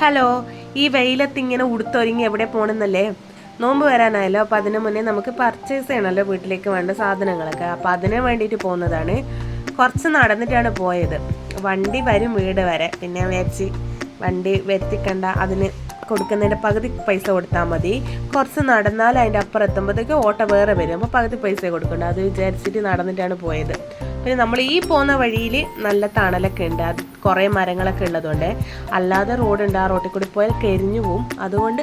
Hello ഈ വെയിലത്ത് ഇങ്ങനെ ഉടുത്തൊരുങ്ങി എവിടെ പോണെന്നല്ലേ? നോമ്പ് വരാനായല്ലോ അപ്പോൾ അതിന് മുന്നേ നമുക്ക് പർച്ചേസ് ചെയ്യണമല്ലോ വീട്ടിലേക്ക് വേണ്ട സാധനങ്ങളൊക്കെ. അപ്പോൾ അതിന് വേണ്ടിയിട്ട് പോകുന്നതാണ്. കുറച്ച് നടന്നിട്ടാണ് പോയത്. വണ്ടി വരും വീട് വരെ. പിന്നെ വേച്ചി വണ്ടി വരുത്തിക്കണ്ട അതിന് കൊടുക്കുന്നതിന്റെ പകുതി പൈസ കൊടുത്താൽ മതി. കുറച്ച് നടന്നാൽ അതിന്റെ അപ്പുറം എത്തുമ്പോഴത്തേക്ക് ഓട്ടോ വേറെ വരും. അപ്പോൾ പകുതി പൈസ കൊടുക്കണ്ട. അത് വിചാരിച്ചിട്ട് നടന്നിട്ടാണ് പോയത്. പിന്നെ നമ്മൾ ഈ പോകുന്ന വഴിയിൽ നല്ല തണലൊക്കെ ഉണ്ട്. അത് കുറേ മരങ്ങളൊക്കെ ഉള്ളതുകൊണ്ട്. അല്ലാതെ റോഡ് ഉണ്ട്. ആ റോട്ടിൽ കൂടി പോയാൽ കരിഞ്ഞു പോവും. അതുകൊണ്ട്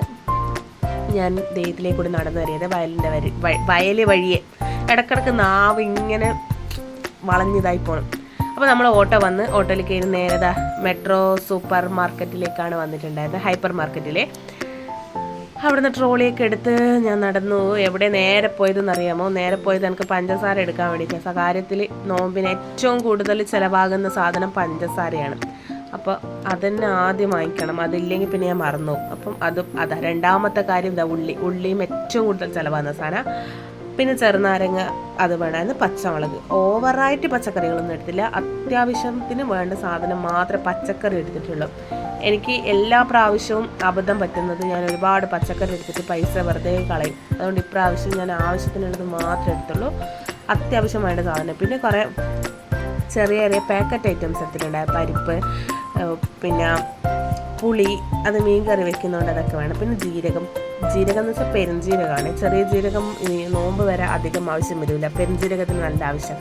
ഞാൻ ദൈവത്തിലേക്ക് കൂടി നടന്നു വരിയത് വയലിന്റെ വരി വയൽ വഴിയെ. ഇടക്കിടക്ക് നാവ് ഇങ്ങനെ വളഞ്ഞതായി പോകണം അപ്പോൾ നമ്മൾ ഓട്ടോ വന്ന് ഓട്ടോയിൽ കയറി നേരെ ദാ മെട്രോ സൂപ്പർ മാർക്കറ്റിലേക്കാണ് വന്നിട്ടുണ്ടായത്. ഹൈപ്പർ മാർക്കറ്റിലെ അവിടുന്ന് ട്രോളിയൊക്കെ എടുത്ത് ഞാൻ നടന്നു. എവിടെ നേരെ പോയതെന്നറിയാമോ? നേരെ പോയത് എനിക്ക് പഞ്ചസാര എടുക്കാൻ വേണ്ടിയിട്ട് സ്വകാര്യത്തിൽ നോമ്പിന് ഏറ്റവും കൂടുതൽ ചിലവാകുന്ന സാധനം പഞ്ചസാരയാണ്. അപ്പോൾ അതന്നെ ആദ്യം വാങ്ങിക്കണം. അതില്ലെങ്കിൽ പിന്നെ ഞാൻ മറന്നു അപ്പം അതും അതാ രണ്ടാമത്തെ കാര്യം ഇതാ ഉള്ളി. ഉള്ളിയും ഏറ്റവും കൂടുതൽ ചിലവാകുന്ന സാധനം പിന്നെ ചെറുനാരങ്ങ അത് വേണമായിരുന്നു പച്ചമുളക്. ഓവറായിട്ട് പച്ചക്കറികളൊന്നും എടുത്തില്ല. അത്യാവശ്യത്തിന് വേണ്ട സാധനം മാത്രം പച്ചക്കറി എടുത്തിട്ടുള്ളൂ. എനിക്ക് എല്ലാ പ്രാവശ്യവും അബദ്ധം പറ്റുന്നത് ഞാൻ ഒരുപാട് പച്ചക്കറി എടുത്തിട്ട് പൈസ വെറുതെ കളയും. അതുകൊണ്ട് ഇപ്രാവശ്യം ഞാൻ ആവശ്യത്തിനുള്ളത് മാത്രമേ എടുത്തുള്ളൂ. അത്യാവശ്യം വേണ്ട സാധനം. പിന്നെ കുറേ ചെറിയ ചെറിയ പാക്കറ്റ് ഐറ്റംസ് എടുത്തിട്ടുണ്ടായി പരിപ്പ് പിന്നെ പുളി അത് മീൻ കറി വെക്കുന്നതുകൊണ്ട് അതൊക്കെ വേണം. പിന്നെ ജീരകം. ജീരകം എന്ന് വെച്ചാൽ പെരുംജീരകമാണ്. ചെറിയ ജീരകം നോമ്പ് വരെ അധികം ആവശ്യം വരില്ല പെരുംജീരകത്തിന് നല്ല ആവശ്യം.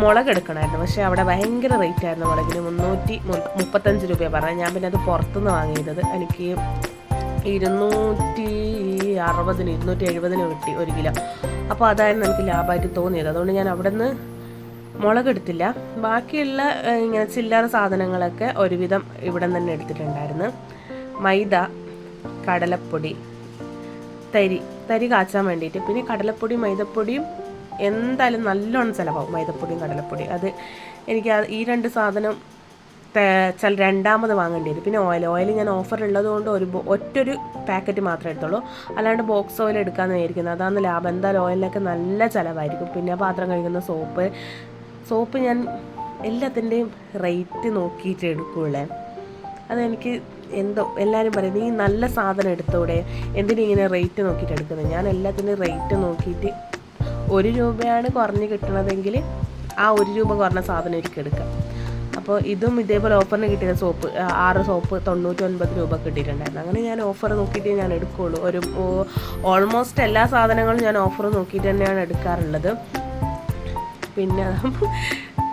മുളക് എടുക്കണമായിരുന്നു പക്ഷേ അവിടെ ഭയങ്കര റേറ്റ് ആയിരുന്നു മുളകിന്. മുന്നൂറ്റി മുപ്പത്തഞ്ച് രൂപ പറഞ്ഞത്. ഞാൻ പിന്നെ അത് പുറത്തുനിന്ന് വാങ്ങിയത്. എനിക്ക് ഇരുന്നൂറ്റി അറുപതിന് ഇരുന്നൂറ്റി എഴുപതിന് കിട്ടി ഒരു കിലോ. അപ്പോൾ അതായിരുന്നു എനിക്ക് ലാഭമായിട്ട് തോന്നിയത്. അതുകൊണ്ട് ഞാൻ അവിടെ നിന്ന് മുളക് എടുത്തില്ല. ബാക്കിയുള്ള ഇങ്ങനെ ചില്ലറ സാധനങ്ങളൊക്കെ ഒരുവിധം ഇവിടെ തന്നെ എടുത്തിട്ടുണ്ടായിരുന്നു. മൈദ കടലപ്പൊടി തരി തരി കാച്ചാൻ വേണ്ടിയിട്ട്. പിന്നെ കടലപ്പൊടി മൈദപ്പൊടിയും എന്തായാലും നല്ലോണം ചിലവാകും. മൈദപ്പൊടിയും കടലപ്പൊടി അത് എനിക്ക് ഈ രണ്ട് സാധനം ചില രണ്ടാമത് വാങ്ങേണ്ടി വരും. പിന്നെ ഓയിൽ. ഓയിൽ ഞാൻ ഓഫർ ഉള്ളതുകൊണ്ട് ഒരു ഒറ്റൊരു പാക്കറ്റ് മാത്രമേ എടുത്തുള്ളൂ. അല്ലാണ്ട് ബോക്സ് ഓയിൽ എടുക്കാമെന്ന് വിചാരിക്കുന്നത് അതാണ് ലാഭം. എന്തായാലും ഓയിലിനൊക്കെ നല്ല ചിലവായിരിക്കും. പിന്നെ പാത്രം കഴുകുന്ന സോപ്പ് സോപ്പ് ഞാൻ എല്ലാത്തിന്റെയും റേറ്റ് നോക്കിയിട്ട് എടുക്കുള്ളേ. അതെനിക്ക് എന്തോ എല്ലാവരും പറയും നീ നല്ല സാധനം എടുത്തോടെ എന്തിനിങ്ങനെ റേറ്റ് നോക്കിയിട്ട് എടുക്കുന്നത് ഞാൻ എല്ലാത്തിന്റെയും റേറ്റ് നോക്കിയിട്ട് ഒരു രൂപയാണ് കുറഞ്ഞ് കിട്ടണതെങ്കിൽ ആ ഒരു രൂപ കുറഞ്ഞ സാധനം എനിക്ക് എടുക്കാം. അപ്പോൾ ഇതും ഇതേപോലെ ഓഫറിന് കിട്ടിയ സോപ്പ് ആറ് സോപ്പ് തൊണ്ണൂറ്റി ഒൻപത് രൂപ കിട്ടിയിട്ടുണ്ടായിരുന്നു. അങ്ങനെ ഞാൻ ഓഫർ നോക്കിയിട്ട് ഞാൻ എടുക്കുകയുള്ളൂ ഒരു ഓൾമോസ്റ്റ് എല്ലാ സാധനങ്ങളും ഞാൻ ഓഫർ നോക്കിയിട്ട് തന്നെയാണ് എടുക്കാറുള്ളത്. പിന്നെ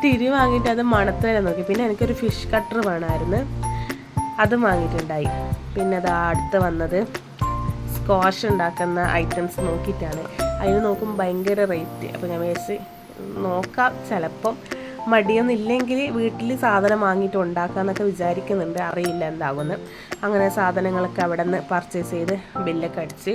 തിരി വാങ്ങിയിട്ട് അത് മണത്ത് വരെ നോക്കി. പിന്നെ എനിക്കൊരു ഫിഷ് കട്ടർ വേണമായിരുന്നു. അതും വാങ്ങിയിട്ടുണ്ടായി. പിന്നെ അത് അടുത്ത് വന്നത് സ്ക്വാഷ് ഉണ്ടാക്കുന്ന ഐറ്റംസ് നോക്കിയിട്ടാണ്. അതിന് നോക്കുമ്പോൾ ഭയങ്കര റേറ്റ് അപ്പോൾ ഞാൻ വിചാരിച്ച് നോക്കാം. ചിലപ്പം മടിയൊന്നും ഇല്ലെങ്കിൽ വീട്ടിൽ സാധനം വാങ്ങിയിട്ട് ഉണ്ടാക്കാമെന്നൊക്കെ വിചാരിക്കുന്നുണ്ട്. അറിയില്ല എന്താകുമെന്ന് അങ്ങനെ സാധനങ്ങളൊക്കെ അവിടെ നിന്ന് പർച്ചേസ് ചെയ്ത് ബില്ലൊക്കെ അടിച്ച്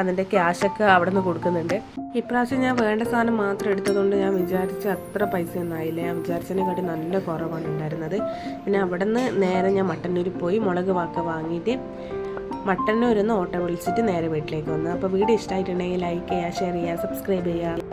അതിന്റെ ക്യാഷൊക്കെ അവിടെ നിന്ന് കൊടുക്കുന്നുണ്ട്. ഇപ്രാവശ്യം ഞാൻ വേണ്ട സാധനം മാത്രം എടുത്തതുകൊണ്ട് ഞാൻ വിചാരിച്ച അത്ര പൈസയൊന്നും ആയില്ല. ഞാൻ വിചാരിച്ചതിനെക്കാട്ടി നല്ല കുറവാണ് ഉണ്ടായിരുന്നത്. പിന്നെ അവിടെ നിന്ന് നേരെ ഞാൻ മട്ടന്നൂർ പോയി മുളക് വാക്ക വാങ്ങിയിട്ട് മട്ടന്നൂരിൽ നിന്ന് ഓട്ടോ വിളിച്ചിട്ട് നേരെ വീട്ടിലേക്ക് വന്നു. അപ്പോൾ വീഡിയോ ഇഷ്ടമായിട്ടുണ്ടെങ്കിൽ ലൈക്ക് ചെയ്യുക ഷെയർ ചെയ്യുക സബ്സ്ക്രൈബ് ചെയ്യുക.